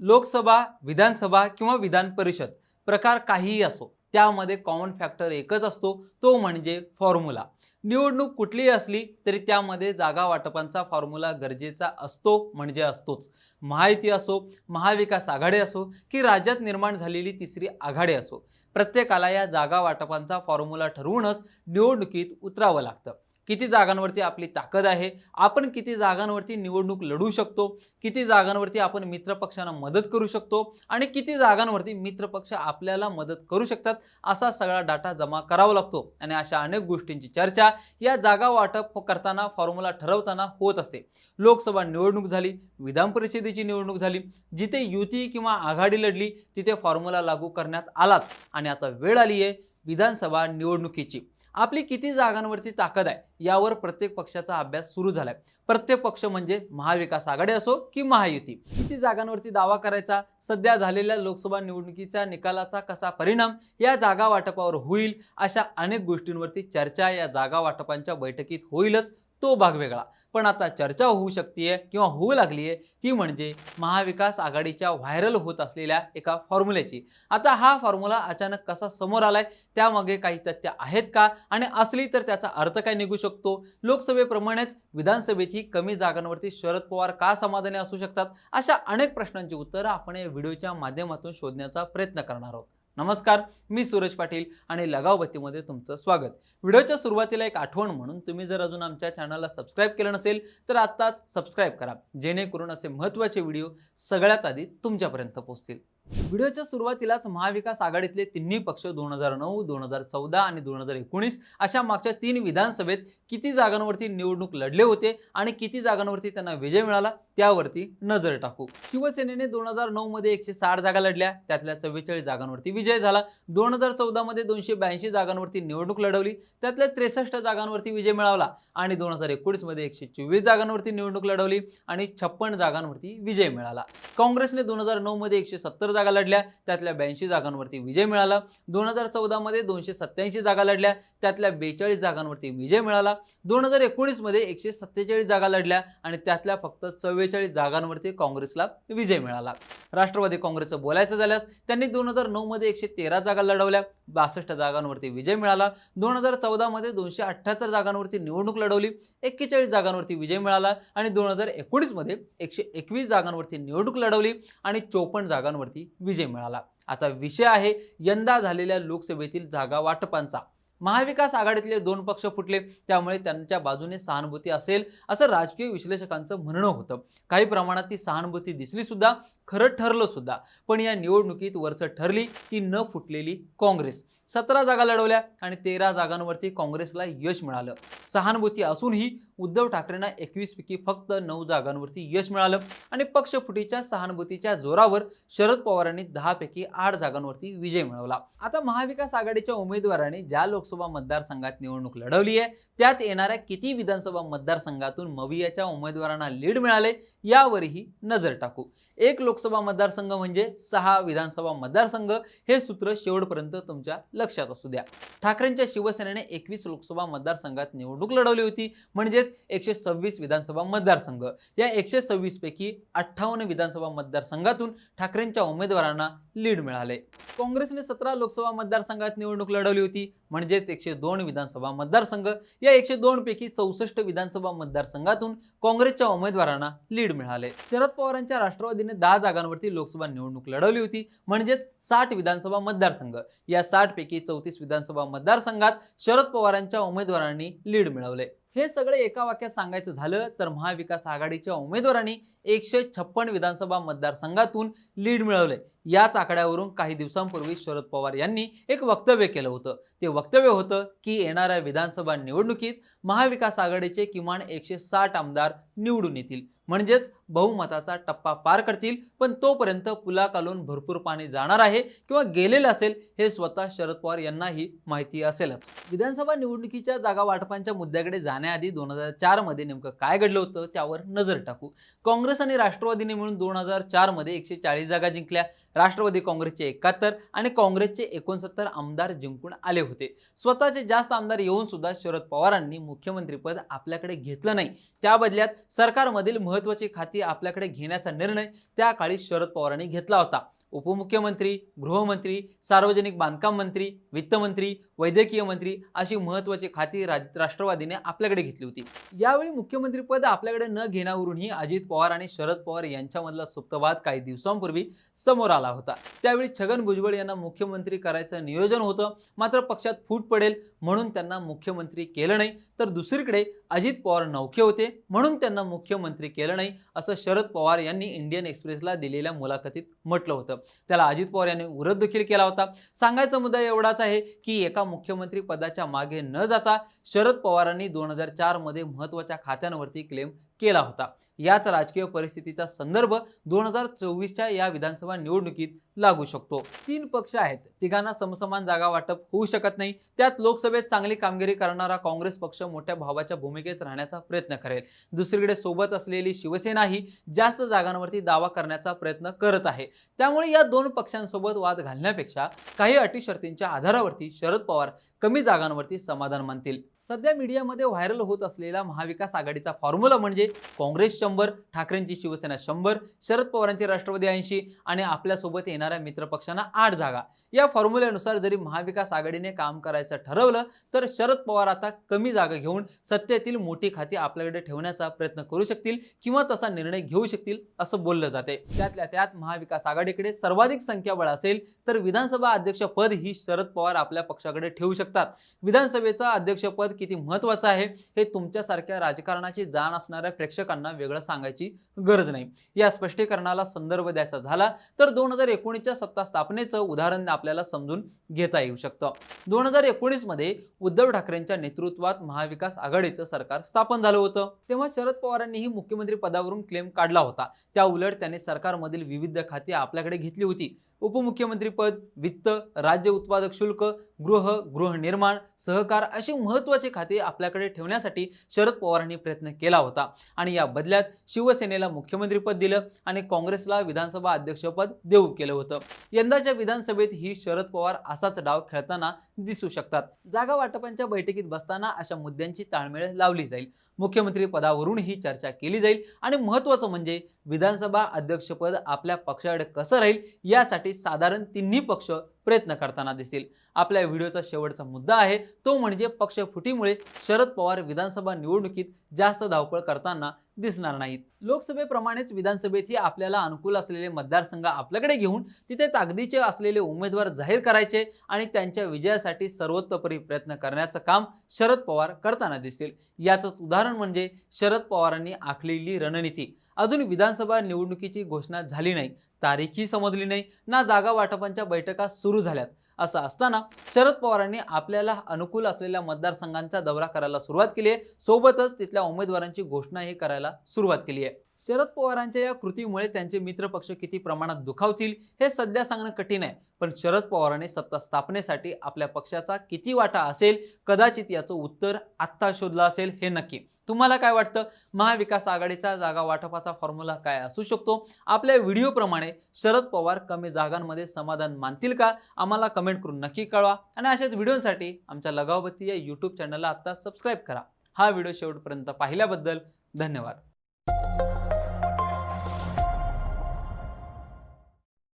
लोकसभा विधानसभा किंवा विधान परिषद प्रकार काहीही असो त्यामध्ये कॉमन फॅक्टर एकच असतो तो म्हणजे फॉर्म्युला निवडणूक कुठलीही असली तरी त्यामध्ये जागा वाटपांचा फॉर्म्युला गरजेचा असतो म्हणजे असतोच. महायुती असो महाविकास आघाडी असो की राज्यात निर्माण झालेली तिसरी आघाडी असो प्रत्येकाला या जागा वाटपांचा फॉर्म्युला ठरवूनच निवडणुकीत उतरावं लागतं. किती जागांवरती आपली ताकद आहे आपण किती जागांवरती निवडणूक लढू शकतो किती जागांवरती आपण मित्रपक्षांना मदत करू शकतो आणि किती जागांवरती मित्रपक्ष आपल्याला मदत करू शकतात असा सगळा डाटा जमा करावा लागतो. आणि अशा अनेक गोष्टींची चर्चा या जागा वाटप करताना फॉर्म्युला ठरवताना होत असते. लोकसभा निवडणूक झाली विधान परिषदेची निवडणूक झाली जिथे युती किंवा आघाडी लढली तिथे फॉर्म्युला लागू करण्यात आलाच. आणि आता वेळ आली आहे विधानसभा निवडणुकीची. आपली किती जागांवरती ताकद आहे यावर प्रत्येक पक्षाचा अभ्यास सुरू झालाय. प्रत्येक पक्ष म्हणजे महाविकास आघाडी असो की महायुती. किती जागांवरती दावा करायचा सध्या झालेल्या लोकसभा निवडणुकीच्या निकालाचा कसा परिणाम या जागा वाटपावर होईल अशा अनेक गोष्टींवरती चर्चा या जागा वाटपांच्या बैठकीत होईलच. तो भाग वेगळा. पण आता चर्चा होऊ शकते किंवा होऊ लागली आहे ती म्हणजे महाविकास आघाडीच्या व्हायरल होत असलेल्या एका फॉर्म्युल्याची आता हा फॉर्म्युला अचानक कसा समोर आलाय त्यामागे काही तथ्य आहेत का? आणि असली तर त्याचा अर्थ काय निघू शकतो? लोकसभेप्रमाणेच विधानसभेतही कमी जागांवरती शरद पवार का समाधानी असू शकतात? अशा अनेक प्रश्नांची उत्तरं आपण या व्हिडिओच्या माध्यमातून शोधण्याचा प्रयत्न करणार आहोत. नमस्कार मी सूरज पाटील आणि लगावबत्तीमध्ये तुमचं स्वागत. व्हिडिओच्या सुरुवातीला एक आठवण म्हणून तुम्ही जर अजून आमच्या चॅनलला सबस्क्राईब केलं नसेल तर आत्ताच सबस्क्राईब करा. जेणेकरून असे महत्त्वाचे व्हिडिओ सगळ्यात आधी तुमच्यापर्यंत पोहोचतील. व्हिडिओच्या सुरुवातीलाच महाविकास आघाडीतले तिन्ही पक्ष दोन हजार नऊ दोन हजार चौदा आणि दोन हजार एकोणीस अशा मागच्या तीन विधानसभेत किती जागांवरती निवडणूक लढले होते आणि किती जागांवरती त्यांना विजय मिळाला त्यावरती नजर टाकू. शिवसेनेने दोन हजार नऊ मध्ये एकशे साठ जागा लढल्या त्यातल्या चव्वेचाळीस जागांवरती विजय झाला. दोन हजार चौदा मध्ये दोनशे ब्याऐंशी जागांवरती निवडणूक लढवली त्यातल्या त्रेसष्ट जागांवरती विजय मिळवला आणि दोन हजार एकोणीसमध्ये एकशे चोवीस जागांवरती निवडणूक लढवली आणि छप्पन जागांवरती विजय मिळाला. काँग्रेसने दोन हजार नऊ मध्ये एकशे सत्तर जागा लढल्या त्यातल्या ब्याऐंशी जागांवरती विजय मिळाला. दोन हजार चौदामध्ये दोनशे सत्याऐंशी जागा लढल्या त्यातल्या बेचाळीस जागांवरती विजय मिळाला. दोन हजार एकोणीसमध्ये एकशे सत्तेचाळीस जागा लढल्या आणि त्यातल्या फक्त चव्वेचाळीस जागांवरती काँग्रेसला विजय मिळाला. राष्ट्रवादी काँग्रेसचं बोलायचं झाल्यास त्यांनी दोन हजार नऊमध्ये एकशे तेरा जागा लढवल्या बासष्ट जागांवरती विजय मिळाला. दोन हजार चौदामध्ये दोनशे अठ्ठ्याहत्तर जागांवरती निवडणूक लढवली एक्केचाळीस जागांवरती विजय मिळाला आणि दोन हजार एकोणीसमध्ये एकशे एकवीस जागांवरती निवडणूक लढवली आणि चोपन्न जागांवरती विजय मिळाला. आता विषय आहे यंदा झालेल्या लोकसभेतील जागा वाटपांचा महाविकास आघाडीतले दोन पक्ष फुटले त्यामुळे त्यांच्या बाजूने सहानुभूती असेल असं राजकीय विश्लेषकांचं म्हणणं होतं. काही प्रमाणात ती सहानुभूती दिसली सुद्धा खरं ठरलं सुद्धा. पण या निवडणुकीत वरचं ठरली ती न फुटलेली काँग्रेस. सतरा जागा लढवल्या आणि तेरा जागांवरती काँग्रेसला यश मिळालं. सहानुभूती असूनही उद्धव ठाकरेंना एकवीस पैकी फक्त नऊ जागांवरती यश मिळालं आणि पक्षफुटीच्या सहानुभूतीच्या जोरावर शरद पवारांनी दहापैकी आठ जागांवरती विजय मिळवला. आता महाविकास आघाडीच्या उमेदवारांनी ज्या लोकसभा लोकसभा मतदारसंघात निवडणूक लढवली आहे. त्यात येणाऱ्या किती विधानसभा मतदारसंघातून मवियाच्या उमेदवारांना लीड मिळाले यावरही नजर टाकू. एक लोकसभा मतदारसंघ म्हणजे सहा विधानसभा मतदारसंघ. हे सूत्र शेवटपर्यंत तुमच्या लक्षात असू द्या. ठाकरेंच्या शिवसेनेने एकवीस लोकसभा मतदारसंघात निवडणूक लढवली होती. म्हणजेच एकशे सव्वीस विधानसभा मतदारसंघ. या एकशे सव्वीस पैकी अठ्ठावन्न विधानसभा मतदारसंघातून ठाकरेंच्या उमेदवारांना लीड मिळाले. काँग्रेसने सतरा लोकसभा मतदारसंघात निवडणूक लढवली होती. म्हणजे म्हणजेच एकशे दोन विधानसभा मतदारसंघ या एकशे दोन पैकी चौसष्ट विधानसभा मतदारसंघातून काँग्रेसच्या उमेदवारांना लीड मिळाले. शरद पवारांच्या राष्ट्रवादीने दहा जागांवरती लोकसभा निवडणूक लढवली होती. म्हणजेच साठ विधानसभा मतदारसंघ. या साठ पैकी चौतीस विधानसभा मतदारसंघात शरद पवारांच्या उमेदवारांनी लीड मिळवले. हे सगळे एका वाक्यात सांगायचं झालं तर महाविकास आघाडीच्या उमेदवारांनी एकशे छप्पन विधानसभा मतदारसंघातून लीड मिळवले. याच आकड्यावरून काही दिवसांपूर्वी शरद पवार यांनी एक वक्तव्य केलं होतं. ते वक्तव्य होतं की येणाऱ्या विधानसभा निवडणुकीत महाविकास आघाडीचे किमान एकशे साठ आमदार निवडून येतील. म्हणजेच बहुमताचा टप्पा पार करतील पण तोपर्यंत पुलाखालून भरपूर पाणी जाणार आहे किंवा गेलेलं असेल हे स्वतः शरद पवार यांनाही माहिती असेलच. विधानसभा निवडणुकीच्या जागा वाटपांच्या मुद्द्याकडे जाण्याआधी दोन हजार चारमध्ये नेमकं काय घडलं होतं त्यावर नजर टाकू. काँग्रेस आणि राष्ट्रवादीने मिळून दोन हजार चारमध्ये एकशे चाळीस जागा जिंकल्या. राष्ट्रवादी काँग्रेसचे एकाहत्तर आणि काँग्रेसचे एकोणसत्तर आमदार जिंकून आले होते. स्वतःचे जास्त आमदार येऊन सुद्धा शरद पवारांनी मुख्यमंत्रीपद आपल्याकडे घेतलं नाही. त्या बदल्यात सरकारमधील महत्त्वाची खाती आपल्याकडे घेण्याचा निर्णय त्या काळी शरद पवारांनी घेतला होता. उपमुख्यमंत्री गृहमंत्री सार्वजनिक बांधकाम मंत्री वित्तमंत्री वैद्यकीय मंत्री अशी महत्त्वाची खाती राज- राष्ट्रवादीने आपल्याकडे घेतली होती. यावेळी मुख्यमंत्रीपद आपल्याकडे न घेण्यावरूनही अजित पवार आणि शरद पवार यांच्यामधला सुप्तवाद काही दिवसांपूर्वी समोर आला होता. त्यावेळी छगन भुजबळ यांना मुख्यमंत्री करायचं नियोजन होतं. मात्र पक्षात फूट पडेल म्हणून त्यांना मुख्यमंत्री केलं नाही. तर दुसरीकडे अजित पवार नौखे होते म्हणून त्यांना मुख्यमंत्री केलं नाही असं शरद पवार यांनी इंडियन एक्सप्रेसला दिलेल्या मुलाखतीत म्हटलं होतं. त्याला अजित पवार यांनी विरोध देखील केला होता. सांगायचा मुद्दा एवढाच आहे की एका मुख्यमंत्री पदाच्या मागे न जाता शरद पवारांनी दोन हजार चारमध्ये महत्त्वाच्या खात्यांवरती क्लेम केला होता. याच राजकीय परिस्थितीचा संदर्भ दोन हजार चोवीसच्या या विधानसभा निवडणुकीत लागू शकतो. तीन पक्ष आहेत. तिघांना समसमान जागा वाटप होऊ शकत नाही. त्यात लोकसभेत चांगली कामगिरी करणारा काँग्रेस पक्ष मोठ्या भावाच्या भूमिकेत राहण्याचा प्रयत्न करेल. दुसरीकडे सोबत असलेली शिवसेना ही जास्त जागांवरती दावा करण्याचा प्रयत्न करत आहे. त्यामुळे या दोन पक्षांसोबत वाद घालण्यापेक्षा काही अटी शर्तींच्या आधारावरती शरद पवार कमी जागांवरती समाधान मानतील. सध्या मीडियामध्ये व्हायरल होत असलेला महाविकास आघाडीचा फॉर्म्युला म्हणजे काँग्रेस शंभर ठाकरेंची शिवसेना शंभर शरद पवारांची राष्ट्रवादी ऐंशी आणि आपल्यासोबत येणाऱ्या मित्रपक्षांना आठ जागा. या फॉर्म्युल्यानुसार जरी महाविकास आघाडीने काम करायचं ठरवलं तर शरद पवार आता कमी जागा घेऊन सत्तेतील मोठी खाती आपल्याकडे ठेवण्याचा प्रयत्न करू शकतील किंवा तसा निर्णय घेऊ शकतील असं बोललं जाते त्यातल्या त्यात महाविकास आघाडीकडे सर्वाधिक संख्याबळ असेल तर विधानसभा अध्यक्षपद ही शरद पवार आपल्या पक्षाकडे ठेवू शकतात. विधानसभेचं अध्यक्षपद किती महत्त्वाचं आहे हे तुमच्यासारख्या राजकारणाची जाण असणाऱ्या प्रेक्षकांना वेगळं सांगायची गरज नाही. या स्पष्टीकरणाला संदर्भ द्यायचा झाला तर दोन हजार एकोणीसच्या सत्ता स्थापनेचं उदाहरण आपल्याला समजून घेता येऊ शकतं. दोन हजार एकोणीसमध्ये उद्धव ठाकरेंच्या नेतृत्वात महाविकास आघाडीचं सरकार स्थापन झालं होतं. तेव्हा शरद पवारांनीही मुख्यमंत्री पदावरून क्लेम काढला होता. त्या उलट त्यांनी सरकारमधील विविध खाती आपल्याकडे घेतली होती. उपमुख्यमंत्रीपद वित्त राज्य उत्पादक शुल्क गृह गृहनिर्माण सहकार असे महत्त्वाचे खाते आपल्याकडे ठेवण्यासाठी शरद पवारांनी प्रयत्न केला होता. आणि या बदल्यात शिवसेनेला मुख्यमंत्रीपद दिलं आणि काँग्रेसला विधानसभा अध्यक्षपद देऊ केलं होतं. यंदाच्या विधानसभेत ही शरद पवार असाच डाव खेळताना दिसू शकतात. जागा वाटपांच्या बैठकीत बसताना अशा मुद्द्यांची ताळमेळ लावली जाईल. मुख्यमंत्री पदावरून ही चर्चा केली जाईल. आणि महत्त्वाचं म्हणजे विधानसभा अध्यक्षपद आपल्या पक्षाकडे कसं राहील यासाठी साधारण तिन्ही पक्ष प्रयत्न करताना दिसतील. आपल्या व्हिडिओचा शेवटचा मुद्दा आहे तो म्हणजे पक्ष फुटीमुळे शरद पवार विधानसभा निवडणुकीत जास्त धावपळ करताना दिसणार नाहीत. लोकसभेप्रमाणेच विधानसभेतही आपल्याला अनुकूल असलेले मतदारसंघ आपल्याकडे घेऊन तिथे ताकदीचे असलेले उमेदवार जाहीर करायचे आणि त्यांच्या विजयासाठी सर्वतोपरी प्रयत्न करण्याचं काम शरद पवार करताना दिसतील. याचंच उदाहरण म्हणजे शरद पवारांनी आखलेली रणनीती. अजून विधानसभा निवडणुकीची घोषणा झाली नाही तारीखही समजली नाही ना जागा वाटपांच्या बैठका सुरू झाल्यात. असं असताना शरद पवारांनी आपल्याला अनुकूल असलेल्या मतदारसंघांचा दौरा करायला सुरुवात केली आहे. सोबतच तिथल्या उमेदवारांची घोषणाही करायला सुरुवात केली आहे. शरद पवारांच्या या कृतीमुळे त्यांचे मित्रपक्ष किती प्रमाणात दुखावतील हे सध्या सांगणं कठीण आहे. पण शरद पवारांनी सत्ता स्थापनेसाठी आपल्या पक्षाचा किती वाटा असेल कदाचित याचं उत्तर आत्ता शोधलं असेल हे नक्की. तुम्हाला काय वाटतं? महाविकास आघाडीचा जागा वाटपाचा फॉर्म्युला काय असू शकतो? आपल्या व्हिडिओप्रमाणे शरद पवार कमी जागांमध्ये समाधान मानतील का? आम्हाला कमेंट करून नक्की कळवा. आणि अशाच व्हिडिओसाठी आमच्या लगावबत्ती या यूट्यूब चॅनलला आत्ता सबस्क्राईब करा. हा व्हिडिओ शेवटपर्यंत पाहिल्याबद्दल धन्यवाद.